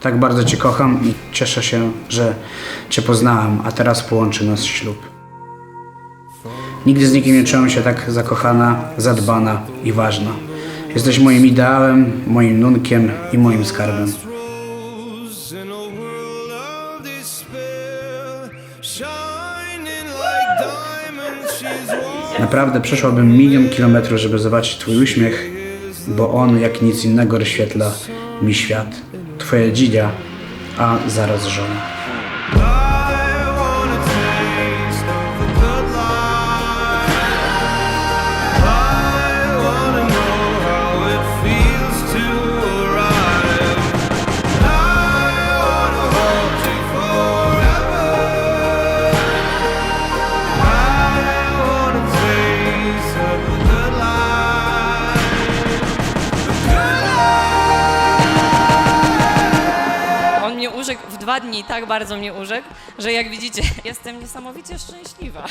Tak bardzo Cię kocham i cieszę się, że Cię poznałam, a teraz połączy nas ślub. Nigdy z nikim nie czułem się tak zakochana, zadbana i ważna. Jesteś moim ideałem, moim nunkiem i moim skarbem. Naprawdę przeszłabym milion kilometrów, żeby zobaczyć Twój uśmiech, bo on jak nic innego rozświetla mi świat. Twoja dzidzia, a zaraz żona. Urzekł w dwa dni, tak bardzo mnie urzekł, że jak widzicie, jestem niesamowicie szczęśliwa.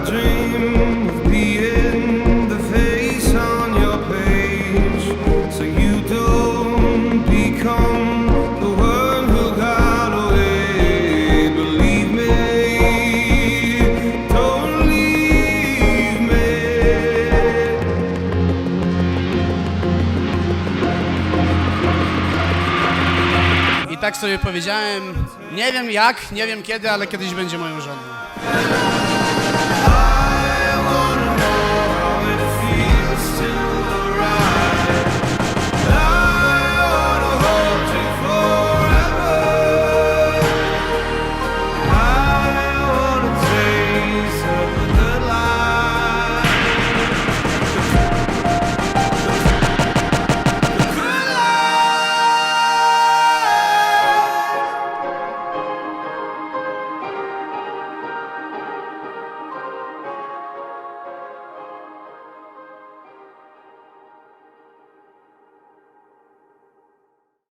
I dream tak sobie powiedziałem, nie wiem jak, nie wiem kiedy, ale kiedyś będzie moją żoną.